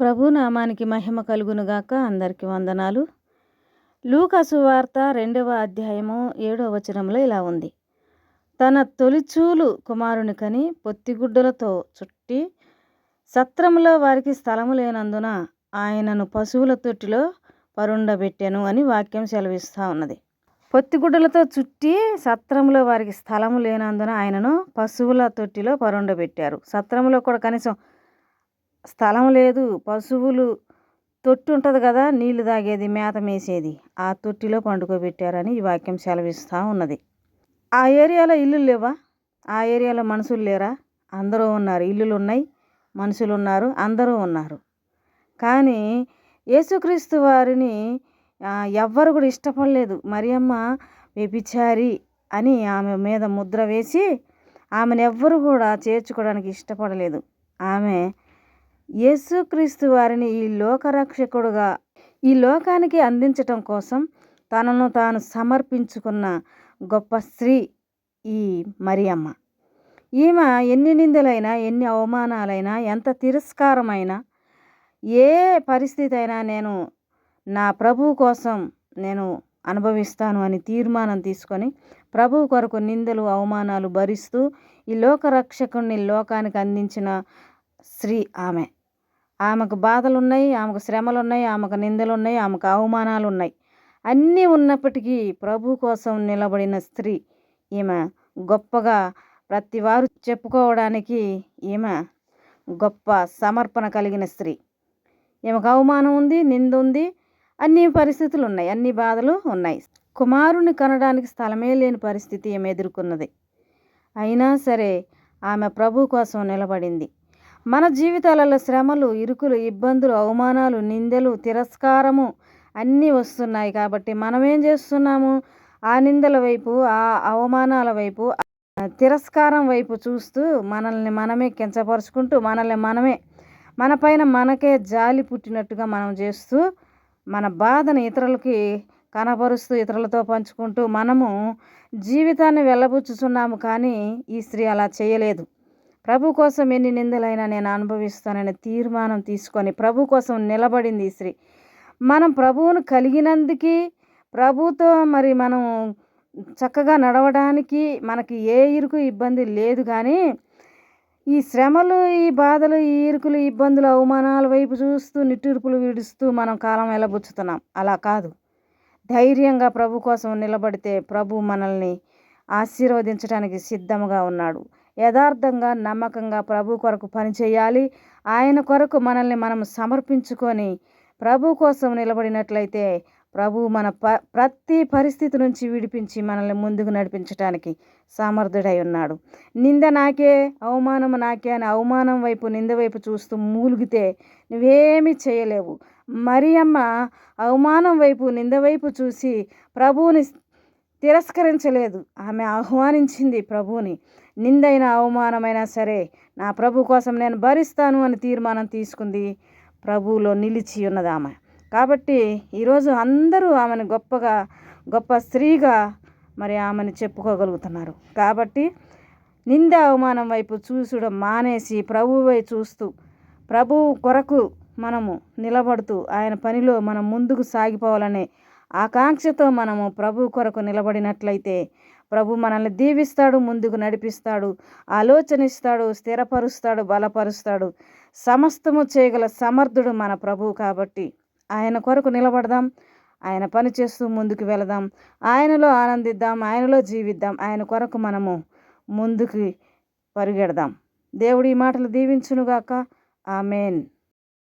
ప్రభు నామానికి మహిమ కలుగునుగాక అందరికి వందనాలు. లూకాసు వార్త రెండవ అధ్యాయము ఏడవ వచనంలో ఇలా ఉంది. తన తొలిచూలు కుమారుని కని పొత్తిగుడ్డలతో చుట్టి సత్రంలో వారికి స్థలము లేనందున ఆయనను పశువుల తొట్టిలో పరుండబెట్టాను అని వాక్యం సెలవిస్తూ ఉన్నది. పొత్తిగుడ్డలతో చుట్టి సత్రంలో వారికి స్థలము లేనందున ఆయనను పశువుల తొట్టిలో పరుండబెట్టారు. సత్రంలో కూడా కనీసం స్థలం లేదు పశువులు తొట్టి ఉంటుంది కదా నీళ్ళు తాగేది మేత మేసేది. ఆ తొట్టిలో పండుకోబెట్టారని ఈ వాక్యం సెలవిస్తూ ఉన్నది. ఆ ఏరియాలో ఇల్లు లేవా? ఆ ఏరియాలో మనుషులు లేరా? అందరూ ఉన్నారు. ఇల్లులు ఉన్నాయి మనుషులు ఉన్నారు అందరూ ఉన్నారు. కానీ యేసుక్రీస్తు వారిని ఎవ్వరు కూడా ఇష్టపడలేదు. మరియమ్మ వ్యభిచారి అని ఆమె మీద ముద్ర వేసి ఆమెను ఎవ్వరు కూడా చేర్చుకోవడానికి ఇష్టపడలేదు. ఆమె యేసుక్రీస్తు వారిని ఈ లోకరక్షకుడుగా ఈ లోకానికి అందించటం కోసం తనను తాను సమర్పించుకున్న గొప్ప స్త్రీ ఈ మరియమ్మ. ఈమె ఎన్ని నిందలైనా ఎన్ని అవమానాలైనా ఎంత తిరస్కారమైనా ఏ పరిస్థితి అయినా నేను నా ప్రభువు కోసం నేను అనుభవిస్తాను అని తీర్మానం తీసుకొని ప్రభు కొరకు నిందలు అవమానాలు భరిస్తూ ఈ లోకరక్షకుణ్ణి లోకానికి అందించిన స్త్రీ ఆమె. ఆమెకు బాధలు ఉన్నాయి ఆమెకు శ్రమలు ఉన్నాయి ఆమెకు నిందలు ఉన్నాయి ఆమెకు అవమానాలు ఉన్నాయి అన్నీ ఉన్నప్పటికీ ప్రభు కోసం నిలబడిన స్త్రీ ఈమె గొప్పగా ప్రతి వారు చెప్పుకోవడానికి ఈమె గొప్ప సమర్పణ కలిగిన స్త్రీ. ఈమెకు అవమానం ఉంది నింద ఉంది అన్ని పరిస్థితులు ఉన్నాయి అన్ని బాధలు ఉన్నాయి. కుమారుని కనడానికి స్థలమే లేని పరిస్థితి ఈమె ఎదుర్కొన్నది. అయినా సరే ఆమె ప్రభు కోసం నిలబడింది. మన జీవితాలలో శ్రమలు ఇరుకులు ఇబ్బందులు అవమానాలు నిందలు తిరస్కారము అన్నీ వస్తున్నాయి కాబట్టి మనం ఏం చేస్తున్నాము? ఆ నిందల వైపు ఆ అవమానాల వైపు తిరస్కారం వైపు చూస్తూ మనల్ని మనమే కించపరుచుకుంటూ మనల్ని మనమే మన పైన మనకే జాలి పుట్టినట్టుగా మనం చేస్తూ మన బాధను ఇతరులకి కనపరుస్తూ ఇతరులతో పంచుకుంటూ మనము జీవితాన్ని వెళ్ళబుచ్చుచున్నాము కానీ ఈ స్త్రీ అలా చేయలేదు. ప్రభు కోసం ఎన్ని నిందలైనా నేను అనుభవిస్తానని తీర్మానం తీసుకొని ప్రభు కోసం నిలబడింది ఈ స్త్రీ. మనం ప్రభువును కలిగినందుకు ప్రభుతో మరి మనం చక్కగా నడవడానికి మనకి ఏ ఇరుకు ఇబ్బంది లేదు కానీ ఈ శ్రమలు ఈ బాధలు ఈ ఇరుకులు ఇబ్బందులు అవమానాల వైపు చూస్తూ నిట్టూర్పులు విడుస్తూ మనం కాలం వెళ్ళబుచ్చుతున్నాం అలా కాదు. ధైర్యంగా ప్రభు కోసం నిలబడితే ప్రభు మనల్ని ఆశీర్వదించడానికి సిద్ధంగా ఉన్నాడు. యథార్థంగా నమ్మకంగా ప్రభు కొరకు పనిచేయాలి ఆయన కొరకు మనల్ని మనం సమర్పించుకొని ప్రభు కోసం నిలబడినట్లయితే ప్రభు మన ప ప్రతి పరిస్థితి నుంచి విడిపించి మనల్ని ముందుకు నడిపించడానికి సమర్థుడై ఉన్నాడు. నింద నాకే అవమానం నాకే అని అవమానం వైపు నింద వైపు చూస్తూ మూలిగితే నువ్వేమీ చేయలేవు. మరియమ్మ అవమానం వైపు నింద వైపు చూసి ప్రభువుని తిరస్కరించలేదు. ఆమె ఆహ్వానించింది ప్రభువుని. నిందైన అవమానమైనా సరే నా ప్రభు కోసం నేను భరిస్తాను అని తీర్మానం తీసుకుంది. ప్రభువులో నిలిచి ఉన్నది ఆమె. కాబట్టి ఈరోజు అందరూ ఆమెను గొప్పగా గొప్ప స్త్రీగా మరి ఆమెను చెప్పుకోగలుగుతున్నారు. కాబట్టి నింద అవమానం వైపు చూసడం మానేసి ప్రభువై చూస్తూ ప్రభు కొరకు మనము నిలబడుతూ ఆయన పనిలో మనం ముందుకు సాగిపోవాలనే ఆకాంక్షతో మనము ప్రభు కొరకు నిలబడినట్లయితే ప్రభు మనల్ని దీవిస్తాడు ముందుకు నడిపిస్తాడు ఆలోచనిస్తాడు స్థిరపరుస్తాడు బలపరుస్తాడు. సమస్తము చేయగల సమర్థుడు మన ప్రభువు కాబట్టి ఆయన కొరకు నిలబడదాం ఆయన పని చేస్తూ ముందుకు వెళదాం ఆయనలో ఆనందిద్దాం ఆయనలో జీవిద్దాం ఆయన కొరకు మనము ముందుకు పరిగెడదాం. దేవుడి మాటలు దీవించునుగాక. ఆమెన్.